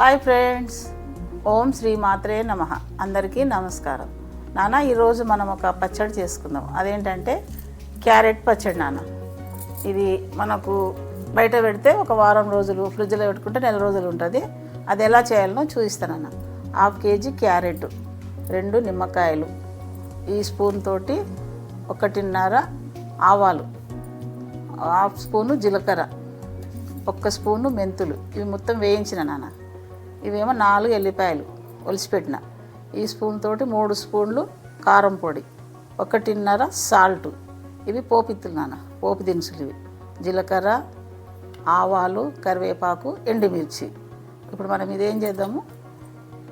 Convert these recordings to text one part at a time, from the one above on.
Hi friends. ఓం శ్రీ మాత్రే నమ. అందరికీ నమస్కారం. నాన్న ఈరోజు మనం ఒక పచ్చడి చేసుకుందాం. అదేంటంటే క్యారెట్ పచ్చడి నాన్న ఇది మనకు బయట పెడితే ఒక వారం రోజులు ఫ్రిడ్జ్లో పెట్టుకుంటే నెల రోజులు ఉంటుంది. అది ఎలా చేయాలనో చూపిస్తానన్న హాఫ్ కేజీ క్యారెట్ రెండు నిమ్మకాయలు ఈ స్పూన్ తోటి ఒకటిన్నర ఆవాలు హాఫ్ స్పూను జీలకర్ర ఒక్క స్పూను మెంతులు. ఇవి మొత్తం వేయించిన నాన్న ఇవేమో నాలుగు ఎల్లిపాయలు ఒలిచిపెట్టిన. ఈ స్పూన్ తోటి మూడు స్పూన్లు కారం పొడి ఒకటిన్నర సాల్ట్. ఇవి పోపిత్తులు నాన్న పోపు దినుసులు ఇవి. జీలకర్ర ఆవాలు కరివేపాకు ఎండుమిర్చి. ఇప్పుడు మనం ఇదేం చేద్దాము?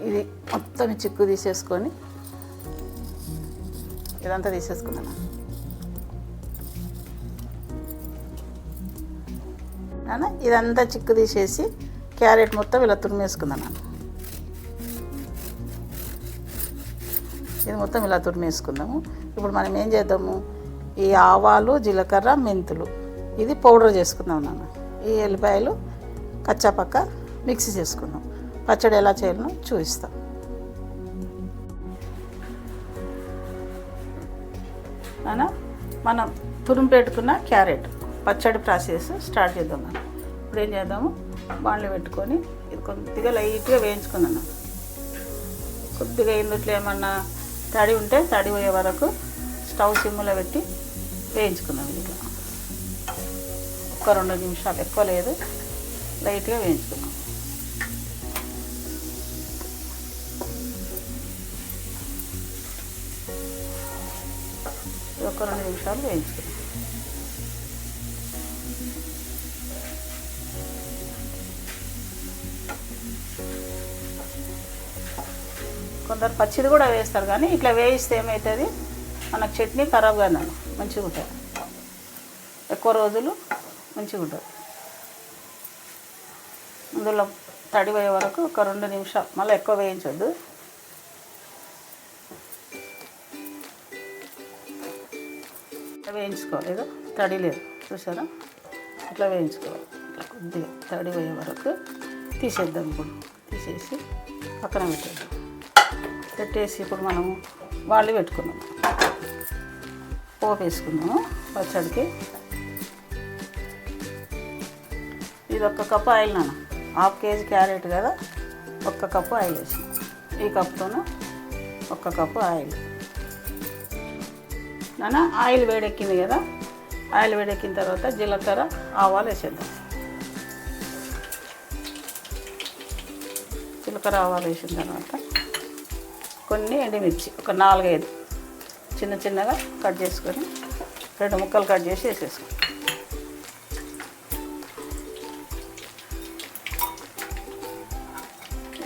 ఇది మొత్తం చిక్కు తీసేసుకొని ఇదంతా తీసేసుకున్నాను నాన్న ఇదంతా చిక్కు తీసేసి క్యారెట్ మొత్తం ఇలా తురిమేసుకుందాం నాన్న? ఇది మొత్తం ఇలా తురిమేసుకుందాము. ఇప్పుడు మనం ఏం చేద్దాము? ఈ ఆవాలు జీలకర్ర మెంతులు. ఇది పౌడర్ చేసుకుందాం నాన్న. ఈ ఎల్లిపాయలు కచ్చాపక్క మిక్సీ చేసుకుందాం. పచ్చడి ఎలా చేయాలనో చూపిస్తాం. నాన్న మనం తురుము పెట్టుకున్న క్యారెట్ పచ్చడి ప్రాసెస్ స్టార్ట్ చేద్దాం మనం ఇప్పుడు ఏం చేద్దాము? బాండ్లు పెట్టుకొని ఇది కొద్దిగా లైట్గా వేయించుకున్నాను. కొద్దిగా ఇందుట్లో ఏమన్నా తడి ఉంటే తడి పోయే వరకు స్టవ్ సిమ్లో పెట్టి వేయించుకున్నాం ఇట్లా. ఒక రెండు నిమిషాలు ఎక్కువ లేదు. లైట్గా వేయించుకున్నాం ఒక రెండు నిమిషాలు వేయించుకున్నాం కొందరు పచ్చిది కూడా వేస్తారు కానీ ఇట్లా వేయిస్తే ఏమవుతుంది మనకు చట్నీ ఖరాబ్ కానీ మంచిగా ఉంటుంది. ఎక్కువ రోజులు మంచిగా ఉంటుంది. అందులో తడి పోయే వరకు ఒక రెండు నిమిషాలు. మళ్ళీ ఎక్కువ వేయించొద్దు. వేయించుకోలేదు తడి లేదు. చూసారా? ఇట్లా వేయించుకోవాలి. ఇట్లా కొద్దిగా తడి పోయే వరకు తీసేద్దాం ఇప్పుడు. తీసేసి పక్కన పెట్టేద్దాం. పెట్టేసి ఇప్పుడు మనము వాళ్ళు పెట్టుకున్నాము పోపు వేసుకున్నాము పచ్చడికి. ఇది ఒక్క కప్పు ఆయిల్ నాన్న. హాఫ్ కేజీ క్యారెట్ కదా ఒక్క కప్పు ఆయిల్ వేసిన ఈ కప్పుతోనూ ఒక్క కప్పు ఆయిల్. నాన్న ఆయిల్ వేడెక్కింది కదా ఆయిల్ వేడెక్కిన తర్వాత జీలకర్ర ఆవాలు వేసేద్దాం. జీలకర్ర ఆవాలు వేసిన తర్వాత కొన్ని ఎండుమిర్చి ఒక నాలుగైదు చిన్న చిన్నగా కట్ చేసుకొని రెండు ముక్కలు కట్ చేసి వేసేసుకో.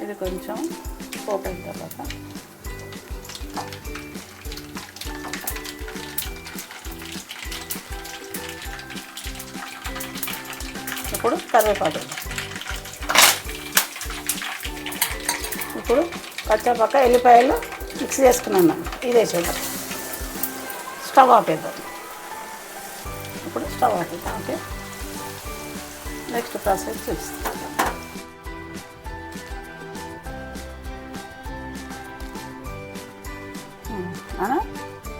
ఇది కొంచెం పోపు అయిన తర్వాత ఇప్పుడు కరివేపాకు ఇప్పుడు పచ్చపక్క ఎల్లిపాయలు మిక్స్ చేసుకున్నాను ఇదే వేసేద్దాం. స్టవ్ ఆపేద్దాం ఇప్పుడు స్టవ్ ఆపేద్దాం ఓకే? నెక్స్ట్ ప్రాసెస్ చూపిస్తాం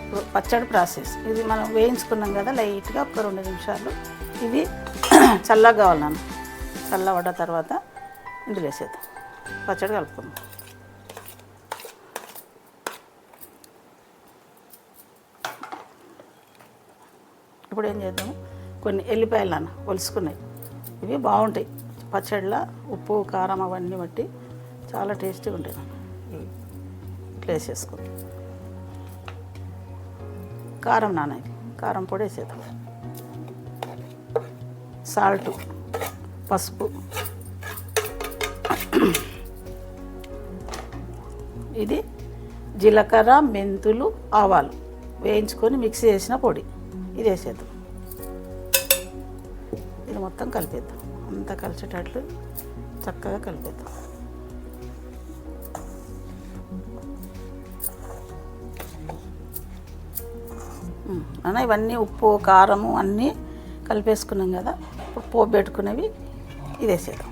ఇప్పుడు పచ్చడి ప్రాసెస్ ఇది మనం వేయించుకున్నాం కదా లైట్గా ఒక రెండు నిమిషాలు. ఇది చల్లగా కావాలి నాన్న చల్లబడ్డ తర్వాత ఇందులో వేసేద్దాం. పచ్చడి కలుపుకుందాం. ఇప్పుడు ఏం చేద్దాము కొన్ని ఎల్లిపాయలు అన్న ఒలుసుకున్నాయి. ఇవి బాగుంటాయి. పచ్చడిలో ఉప్పు కారం అవన్నీ బట్టి చాలా టేస్టీగా ఉంటాయి ఇవి ఇట్లా వేసేసుకోండి కారం నాన్న ఇది. కారం పొడి వేసేద్దాం. సాల్ట్ పసుపు. ఇది జీలకర్ర మెంతులు ఆవాలు వేయించుకొని మిక్సీ చేసిన పొడి. ఇది వేసేద్దాం. ఇది మొత్తం కలిపేద్దాం. అంతా కలిసేటట్లు చక్కగా కలిపేద్దాం. అన్న ఇవన్నీ ఉప్పు కారము అన్నీ కలిపేసుకున్నాం కదా. ఇప్పుడు పోపు పెట్టుకునేవి ఇది వేసేద్దాం.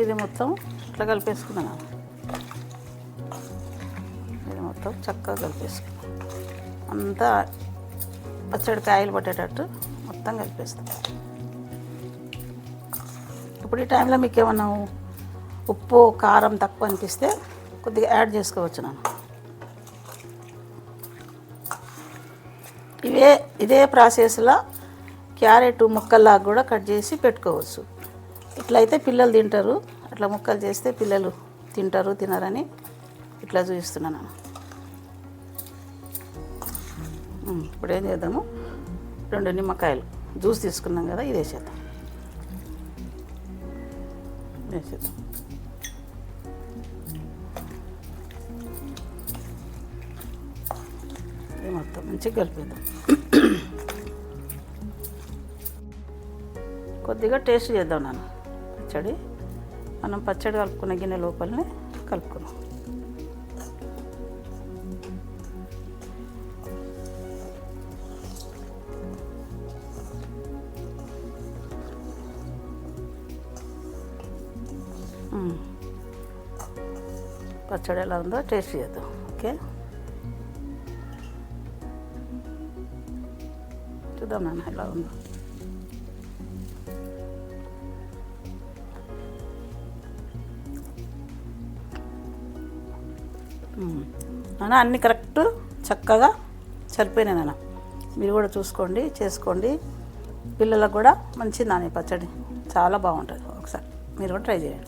ఇది మొత్తం ఇట్లా కలిపేసుకున్నాను ఇది మొత్తం చక్కగా కలిపేసుకున్నాను. అంతా పచ్చడి కాయలు పట్టేటట్టు మొత్తం కలిపేస్తాం ఇప్పుడు ఈ టైంలో మీకు ఏమన్నా ఉప్పు కారం తక్కువ అనిపిస్తే కొద్దిగా యాడ్ చేసుకోవచ్చు నేను ఇవే ఇదే ప్రాసెస్లో క్యారెట్ ముక్కల్లాగా కూడా కట్ చేసి పెట్టుకోవచ్చు. ఇట్లయితే పిల్లలు తింటారు. అట్లా ముక్కలు చేస్తే పిల్లలు తింటారు తినరని ఇట్లా చూపిస్తున్నాను. ఇప్పుడు ఏం చేద్దాము? రెండు నిమ్మకాయలు. జ్యూస్ తీసుకున్నాం కదా ఇది వేసేద్దాం వేసేద్దాం ఇది మొత్తం. మంచిగా కలిపేద్దాం. కొద్దిగా టేస్ట్ చేద్దాం నాన్న. పచ్చడి. మనం పచ్చడి కలుపుకున్న గిన్నె లోపలనే కలుపుకున్నాం పచ్చడి ఎలా ఉందో టేస్ట్ చేద్దాం. ఓకే? చూద్దాం నాన్న ఎలా ఉందో. నాన్న అన్నీ కరెక్ట్ చక్కగా సరిపోయినాయి నాన్న. మీరు కూడా చూసుకోండి చేసుకోండి. పిల్లలకు కూడా మంచిది నాన్న పచ్చడి. చాలా బాగుంటుంది. ఒకసారి మీరు కూడా ట్రై చేయండి.